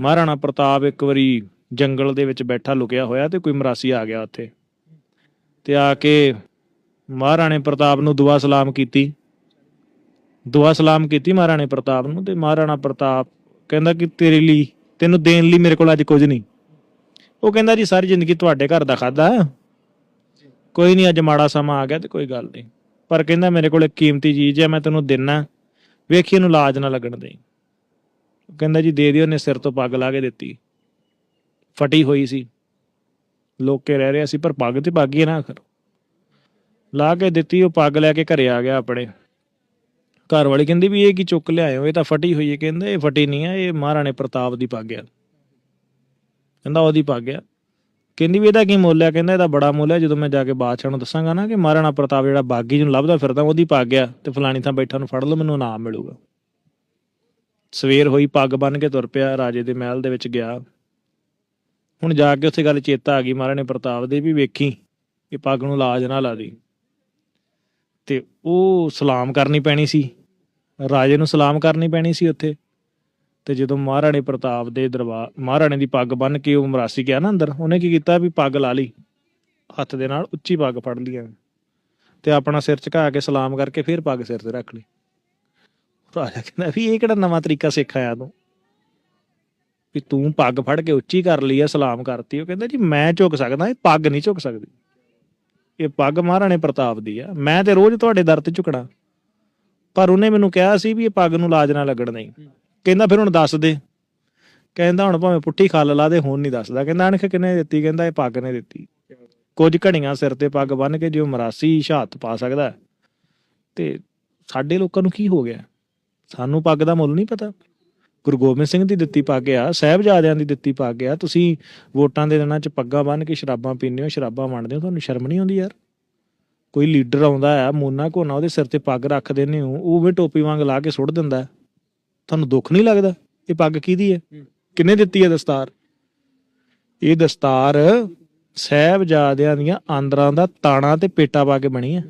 ਮਹਾਰਾਣਾ ਪ੍ਰਤਾਪ ਇੱਕ ਵਾਰੀ ਜੰਗਲ ਦੇ ਵਿੱਚ ਬੈਠਾ ਲੁਕਿਆ ਹੋਇਆ ਤੇ ਕੋਈ ਮਰਾਸੀ ਆ ਗਿਆ ਉੱਥੇ। ਤੇ ਆ ਕੇ ਮਹਾਰਾਣੇ ਪ੍ਰਤਾਪ ਨੂੰ ਦੁਆ ਸਲਾਮ ਕੀਤੀ। ਦੁਆ ਸਲਾਮ ਕੀਤੀ ਮਹਾਰਾਣੇ ਪ੍ਰਤਾਪ ਨੂੰ ਤੇ ਮਹਾਰਾਣਾ ਪ੍ਰਤਾਪ ਕਹਿੰਦਾ ਕਿ ਤੇਰੇ ਲਈ, ਤੈਨੂੰ ਦੇਣ ਲਈ ਮੇਰੇ ਕੋਲ ਅੱਜ ਕੁਝ ਨਹੀਂ। ਉਹ ਕਹਿੰਦਾ ਜੀ, ਸਾਰੀ ਜ਼ਿੰਦਗੀ ਤੁਹਾਡੇ ਘਰ ਦਾ ਖਾਦਾ ਕੋਈ ਨਹੀਂ, ਅੱਜ ਮਾੜਾ ਸਮਾਂ ਆ ਗਿਆ ਤੇ ਕੋਈ ਗੱਲ ਨਹੀਂ। ਪਰ ਕਹਿੰਦਾ ਮੇਰੇ ਕੋਲ ਇੱਕ ਕੀਮਤੀ ਚੀਜ਼ ਹੈ, ਮੈਂ ਤੈਨੂੰ ਦੇਣਾ ਵੇਖੀ ਇਹਨੂੰ ਲਾਜ ਨਾ ਲੱਗਣ ਦੇ ਕਹਿੰਦਾ ਜੀ ਦੇ ਦਿਓ ਨੇ ਸਿਰ ਤੋਂ ਪੱਗ ਲਾ ਕੇ ਦਿੱਤੀ। ਫਟੀ ਹੋਈ ਸੀ। ਲੋਕੇ ਰਹਿ ਰਿਹਾ ਸੀ, ਪਰ ਪੱਗ ਤੇ ਪੱਗ ਹੀ ਨਾ ਆਖਰ। ਲਾ ਕੇ ਦਿੱਤੀ, ਉਹ ਪੱਗ ਲੈ ਕੇ ਘਰੇ ਆ ਗਿਆ ਆਪਣੇ। ਘਰ ਵਾਲੀ ਕਹਿੰਦੀ ਵੀ ਇਹ ਕੀ ਚੁੱਕ ਲਿਆਇਓ, ਇਹ ਤਾਂ ਫਟੀ ਹੋਈ ਹੈ। ਕਹਿੰਦੇ ਇਹ ਫਟੀ ਨਹੀਂ ਆ ਇਹ ਮਹਾਰਾਣੇ ਪ੍ਰਤਾਪ ਦੀ ਪੱਗ ਆ। ਕਹਿੰਦਾ ਉਹਦੀ ਪੱਗ ਆ। ਕਹਿੰਦੀ ਵੀ ਇਹਦਾ ਕੀ ਮੁੱਲ ਹੈ ਕਹਿੰਦਾ ਇਹਦਾ ਬੜਾ ਮੁੱਲ ਹੈ ਜਦੋਂ ਮੈਂ ਜਾ ਕੇ ਬਾਦਸ਼ਾਹ ਨੂੰ ਦੱਸਾਂਗਾ ਨਾ ਕਿ ਮਹਾਰਾਣਾ ਪ੍ਰਤਾਪ ਜਿਹੜਾ ਬਾਗੀ ਨੂੰ ਲੱਭਦਾ ਫਿਰਦਾ, ਉਹਦੀ ਪੱਗ ਆ ਤੇ ਫਲਾਣੀ ਥਾਂ ਬੈਠਾ ਨੂੰ ਫੜ ਲਓ, ਮੈਨੂੰ ਇਨਾਮ ਮਿਲੂਗਾ। ਸਵੇਰ ਹੋਈ ਪੱਗ ਬੰਨ ਕੇ ਤੁਰ ਪਿਆ, ਰਾਜੇ ਦੇ ਮਹਿਲ ਦੇ ਵਿੱਚ ਗਿਆ। ਹੁਣ ਜਾ ਕੇ ਉੱਥੇ ਗੱਲ ਚੇਤਾ ਆ ਗਈ ਮਹਾਰਾਣੇ ਪ੍ਰਤਾਪ ਦੇ ਵੀ ਵੇਖੀ ਇਹ ਪੱਗ ਨੂੰ ਲਾਜ ਨਾ ਲਾ ਦੀ। ਤੇ ਉਹ ਸਲਾਮ ਕਰਨੀ ਪੈਣੀ ਸੀ। ਰਾਜੇ ਨੂੰ ਸਲਾਮ ਕਰਨੀ ਪੈਣੀ ਸੀ ਉੱਥੇ। ਤੇ ਜਦੋਂ ਮਹਾਰਾਣੇ ਪ੍ਰਤਾਪ ਦੇ ਦਰਬਾਰ ਮਹਾਰਾਣੇ ਦੀ ਪੱਗ ਬੰਨ ਕੇ ਉਹ ਮਰਾਸੀ ਗਿਆ ਨਾ ਅੰਦਰ, ਉਹਨੇ ਕੀ ਕੀਤਾ ਵੀ ਪੱਗ ਲਾ ਲਈ। ਹੱਥ ਦੇ ਨਾਲ ਉੱਚੀ ਪੱਗ ਫੜ ਲਈ ਐਵੇਂ। ਤੇ ਆਪਣਾ ਸਿਰ ਝੁਕਾ ਕੇ ਸਲਾਮ ਕਰਕੇ ਫਿਰ ਪੱਗ ਸਿਰ ਤੇ ਰੱਖ ਲਈ। ਰਾਜਾ ਕਹਿੰਦਾ ਵੀ ਇਹ ਕਿਹੜਾ ਨਵਾਂ ਤਰੀਕਾ ਸਿੱਖ ਆਇਆ ਤੂੰ? ਵੀ ਤੂੰ ਪੱਗ ਫੜ ਕੇ ਉੱਚੀ ਕਰ ਲਈ ਆ ਸਲਾਮ ਕਰਤੀ। ਉਹ ਕਹਿੰਦਾ ਜੀ ਮੈਂ ਝੁਕ ਸਕਦਾ ਇਹ ਪੱਗ ਨਹੀਂ ਝੁਕ ਸਕਦੀ। ਇਹ ਪੱਗ ਮਹਾਰਾਣੇ ਪ੍ਰਤਾਪ ਦੀ ਆ। ਮੈਂ ਤੇ ਰੋਜ਼ ਤੁਹਾਡੇ ਦਰ ਤੇ ਝੁਕਣਾ। ਪਰ ਉਹਨੇ ਮੈਨੂੰ ਕਿਹਾ ਸੀ ਵੀ ਇਹ ਪੱਗ ਨੂੰ ਲਾਜ ਨਾ ਲੱਗਣ ਨਹੀਂ। ਕਹਿੰਦਾ ਫਿਰ ਹੁਣ ਦੱਸ ਦੇ। ਕਹਿੰਦਾ ਹੁਣ ਭਾਵੇਂ ਪੁੱਠੀ ਖੱਲ ਲਾ ਦੇ ਹੁਣ ਨਹੀਂ ਦੱਸਦਾ। ਕਹਿੰਦਾ ਅਣਖ ਕਿਨੇ ਦਿੱਤੀ? ਕਹਿੰਦਾ ਇਹ ਪੱਗ ਨੇ ਦਿੱਤੀ। ਕੁਝ ਘੜੀਆਂ ਸਿਰ ਤੇ ਪੱਗ ਬੰਨ ਕੇ ਜਿਉ ਮਰਾਸੀ ਸ਼ਹਾਦਤ ਪਾ ਸਕਦਾ। ਤੇ ਸਾਡੇ ਲੋਕਾਂ ਨੂੰ ਕੀ ਹੋ ਗਿਆ? ਸਾਨੂੰ ਪੱਗ ਦਾ ਮੁੱਲ ਨਹੀਂ ਪਤਾ। ਗੁਰੂ ਗੋਬਿੰਦ ਸਿੰਘ ਦੀ ਦਿੱਤੀ ਪੱਗ ਆ ਸਾਹਿਬਜ਼ਾਦਿਆਂ ਦੀ ਦਿੱਤੀ ਪੱਗ ਆ। ਤੁਸੀਂ ਵੋਟਾਂ ਦੇ ਦਿਨਾਂ 'ਚ ਪੱਗਾਂ ਬੰਨ ਕੇ ਸ਼ਰਾਬਾਂ ਪੀਂਦੇ ਹੋ ਸ਼ਰਾਬਾਂ ਵੰਡਦੇ ਹੋ ਤੁਹਾਨੂੰ ਸ਼ਰਮ ਨਹੀਂ ਆਉਂਦੀ ਯਾਰ? ਕੋਈ ਲੀਡਰ ਆਉਂਦਾ ਆ ਮੋਨਾ ਕੋਨਾ ਉਹਦੇ ਸਿਰ ਤੇ ਪੱਗ ਰੱਖ ਦਿੰਦੇ ਹੋ ਉਹ ਵੀ ਟੋਪੀ ਵਾਂਗ ਲਾ ਕੇ ਸੁੱਟ ਦਿੰਦਾ। ਤੁਹਾਨੂੰ ਦੁੱਖ ਨਹੀਂ ਲੱਗਦਾ? ਇਹ ਪੱਗ ਕਿਹਦੀ ਹੈ। ਕਿਹਨੇ ਦਿੱਤੀ ਹੈ ਦਸਤਾਰ? ਇਹ ਦਸਤਾਰ ਸਹਿਬਜ਼ਾਦਿਆਂ ਦੀਆਂ ਆਂਦਰਾਂ ਦਾ ਤਾਣਾ ਤੇ ਪੇਟਾ ਪਾ ਕੇ ਬਣੀ ਹੈ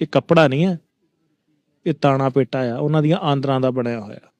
ਇਹ ਕੱਪੜਾ ਨਹੀਂ ਹੈ ਇਹ ਤਾਣਾ ਪੇਟਾ ਆ ਉਹਨਾਂ ਦੀਆਂ ਆਂਦਰਾਂ ਦਾ ਬਣਿਆ ਹੋਇਆ।